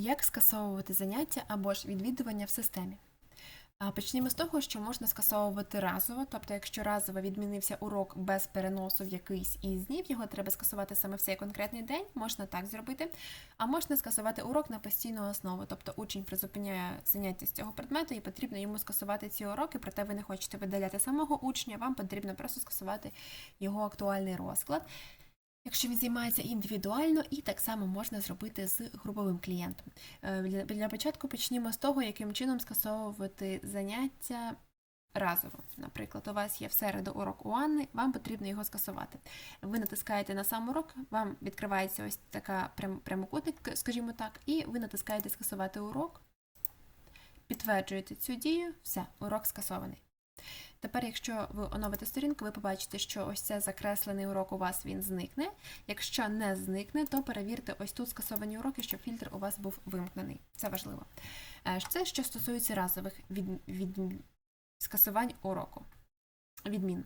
Як скасовувати заняття або ж відвідування в системі? Почнімо з того, що можна скасовувати разово, тобто, якщо разово відмінився урок без переносу в якийсь із днів, його треба скасувати саме в цей конкретний день, можна так зробити. А можна скасувати урок на постійну основу, тобто учень призупиняє заняття з цього предмету і потрібно йому скасувати ці уроки, проте ви не хочете видаляти самого учня, вам потрібно просто скасувати його актуальний розклад. Якщо він займається індивідуально, і так само можна зробити з груповим клієнтом. Е, Для початку почнімо з того, яким чином скасовувати заняття разово. Наприклад, у вас є в середу урок у Анни, вам потрібно його скасувати. Ви натискаєте на сам урок, вам відкривається ось така прям- прямокутник, скажімо так, і ви натискаєте скасувати урок, підтверджуєте цю дію, все, урок скасований. Тепер, якщо ви оновите сторінку, ви побачите, що ось це закреслений урок у вас він зникне. Якщо не зникне, то перевірте ось тут скасовані уроки, щоб фільтр у вас був вимкнений. Це важливо. Е, Це що стосується разових від, від, скасувань уроку. Відмін.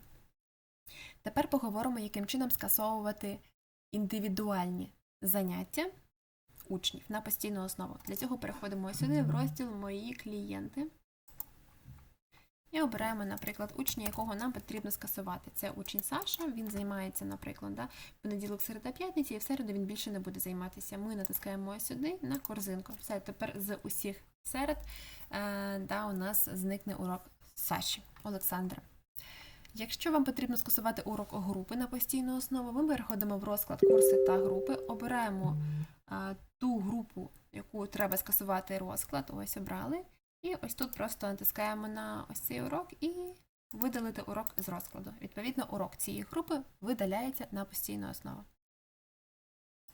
Тепер поговоримо, яким чином скасовувати індивідуальні заняття учнів на постійну основу. Для цього переходимо сюди в розділ Мої клієнти. І обираємо, наприклад, учня, якого нам потрібно скасувати. Це учень Саша, він займається, наприклад, да, понеділок, середа, п'ятниця, і в середу він більше не буде займатися. Ми натискаємо сюди на корзинку. Все, тепер з усіх серед е, да, у нас зникне урок Саші Олександра. Якщо вам потрібно скасувати урок групи на постійну основу, ми переходимо в розклад курси та групи, обираємо а, ту групу, яку треба скасувати розклад, ось обрали. І ось тут просто натискаємо на ось цей урок і видалити урок з розкладу. Відповідно, урок цієї групи видаляється на постійну основу.